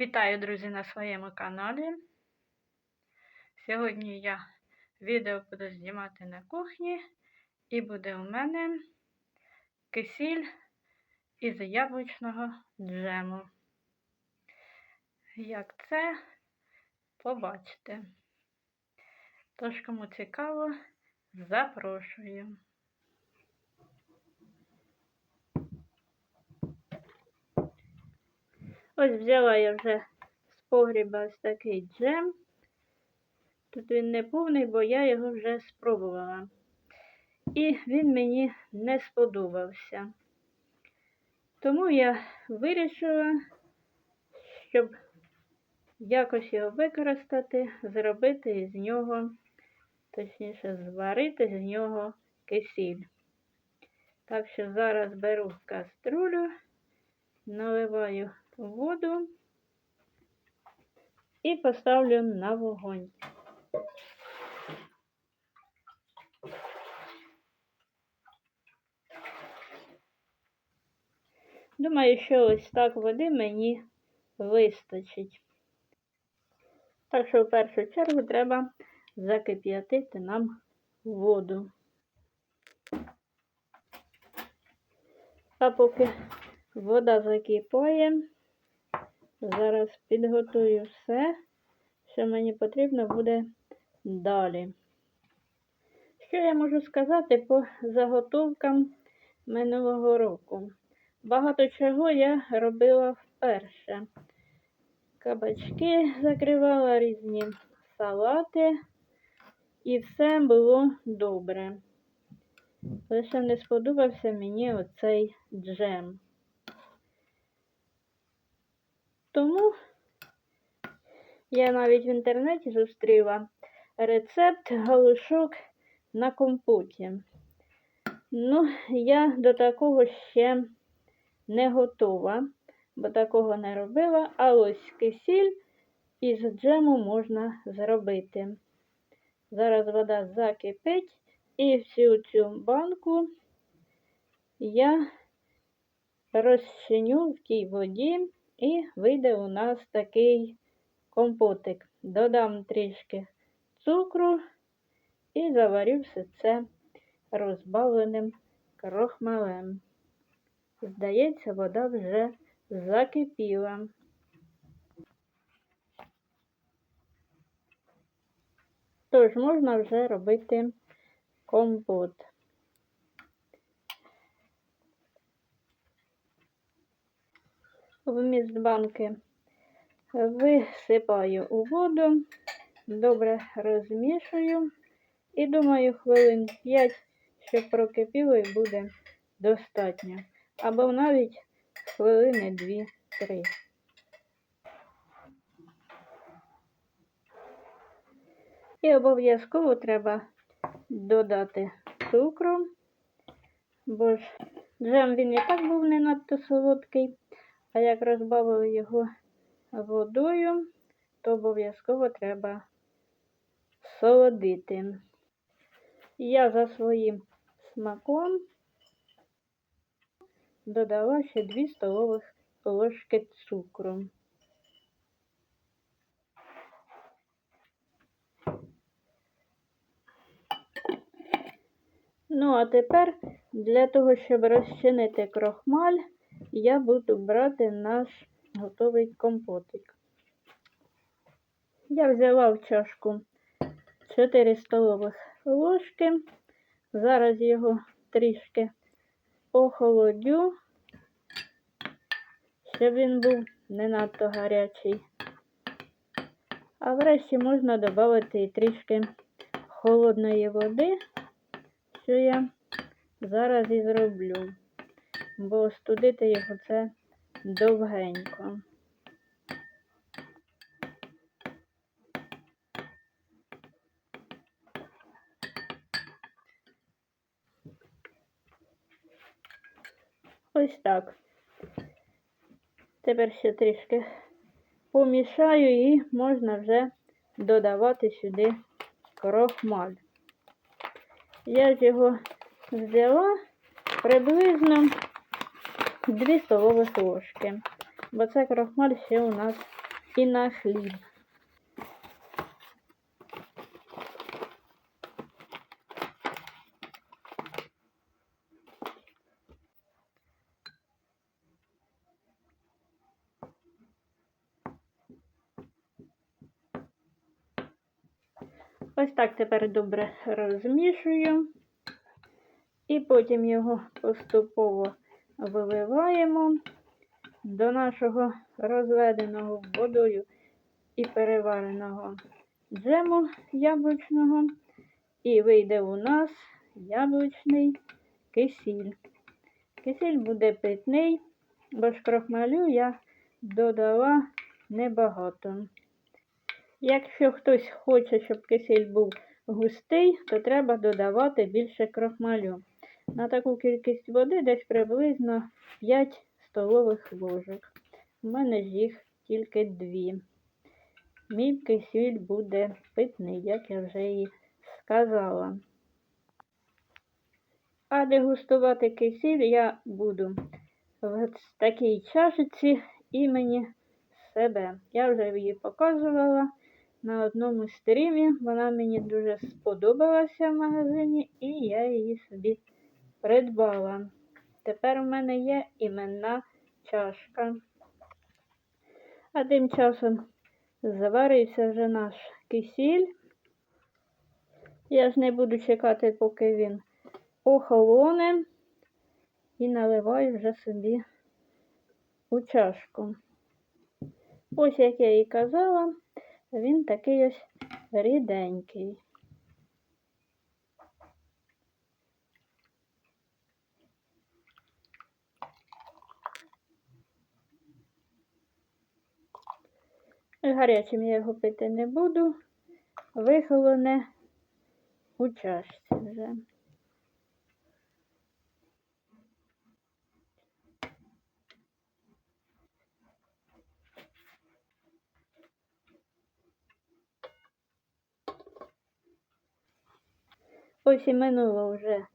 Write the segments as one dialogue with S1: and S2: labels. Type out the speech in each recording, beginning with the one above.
S1: Вітаю, друзі, на своєму каналі. Сьогодні я відео буду знімати на кухні, і буде у мене кисіль із яблучного джему. Як це побачите. Тож, кому цікаво, запрошую. Ось взяла я вже з погріба ось такий джем. Тут він не повний, бо я його вже спробувала. І він мені не сподобався. Тому я вирішила, щоб якось його використати, зробити із нього, точніше, зварити з нього кисіль. Так що зараз беру каструлю, наливаю воду і поставлю на вогонь. Думаю, що ось так води мені вистачить. Так що в першу чергу треба закип'ятити нам воду. А поки вода закипає, зараз підготую все, що мені потрібно буде далі. Що я можу сказати по заготовкам минулого року? Багато чого я робила вперше. Кабачки закривала різні салати, і все було добре. Лише не сподобався мені оцей джем. Тому я навіть в інтернеті зустріла рецепт галушок на компоті. Ну, я до такого ще не готова, бо такого не робила, а ось кисіль із джему можна зробити. Зараз вода закипить, і всю цю банку я розчиню в тій воді. І вийде у нас такий компотик. Додам трішки цукру і заварю все це розбавленим крохмалем. Здається, вода вже закипіла. Тож можна вже робити компот. Вміст банки висипаю у воду, добре розмішую і думаю, хвилин 5, щоб прокипіло і буде достатньо. Або навіть хвилини 2-3. І обов'язково треба додати цукру, бо ж джем він і так був не надто солодкий. А як розбавили його водою, то обов'язково треба солодити. Я за своїм смаком додала ще 2 столових ложки цукру. Ну, а тепер для того, щоб розчинити крохмаль, я буду брати наш готовий компотик. Я взяла в чашку 4 столових ложки. Зараз його трішки охолодю, щоб він був не надто гарячий. А врешті можна додати і трішки холодної води, що я зараз і зроблю бо студити його це довгенько. Ось так. Тепер ще трішки помішаю і можна вже додавати сюди крохмаль. Я ж його взяла приблизно 2 столових ложки, бо це крохмаль ще у нас і на хліб. Ось так тепер добре розмішую. І потім його поступово виливаємо до нашого розведеного водою і перевареного джему яблучного. І вийде у нас яблучний кисіль. Кисіль буде питний, бо ж крохмалю я додала небагато. Якщо хтось хоче, щоб кисіль був густий, то треба додавати більше крохмалю. На таку кількість води десь приблизно 5 столових ложок. У мене ж їх тільки дві. Мій кисіль буде питний, як я вже і сказала. А дегустувати кисіль я буду в такій чашиці імені себе. Я вже її показувала на одному стрімі. Вона мені дуже сподобалася в магазині, і я її собі придбала. Тепер у мене є іменна чашка. А тим часом заварився вже наш кисіль. Я ж не буду чекати, поки він охолоне, і наливаю вже собі у чашку. Ось, як я і казала, він такий ось ріденький. Гарячим я його пити не буду, вихолоне у чашці вже. Ось і минуло вже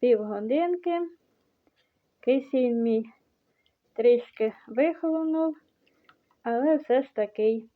S1: півгодинки. Кисіль мій трішки вихолонув, але все ж таки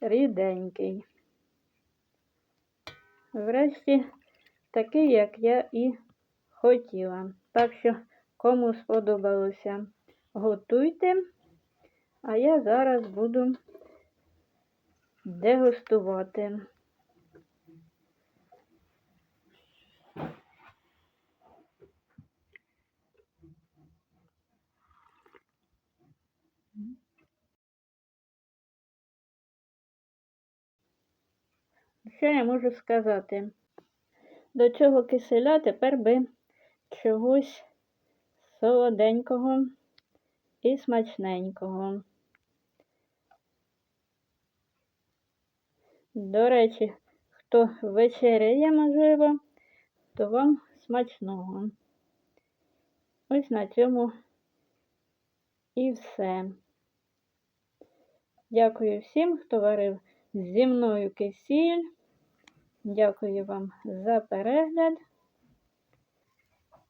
S1: ріденький. Врешті такий, як я і хотіла. Так що, кому сподобалося, готуйте, а я зараз буду дегустувати. Що я можу сказати? До цього киселя тепер би чогось солоденького і смачненького. До речі, хто вечеряє, можливо, то вам смачного. Ось на цьому і все. Дякую всім, хто варив зі мною кисіль. Дякую вам за перегляд.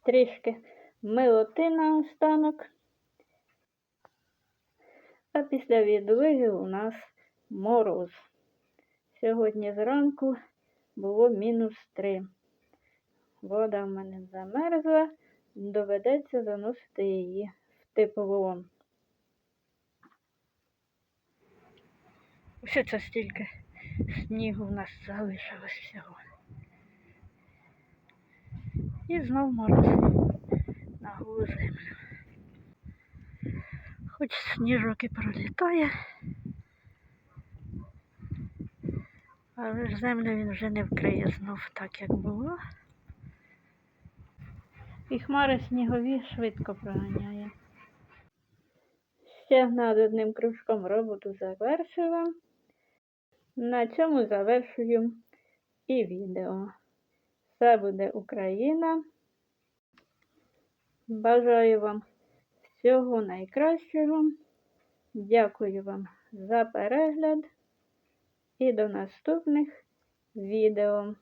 S1: Трішки милоти на останок. А після відлиги у нас мороз. Сьогодні зранку було мінус 3. Вода в мене замерзла, доведеться заносити її в тепло. Ось це стільки снігу в нас залишилось всього. І знов мороз на голу землю. Хоч сніжок і пролітає, але ж землю він вже не вкриє знов так, як було. І хмари снігові швидко проганяє. Ще над одним кружком роботу завершила. На цьому завершую і відео. Все буде Україна. Бажаю вам всього найкращого. Дякую вам за перегляд і до наступних відео.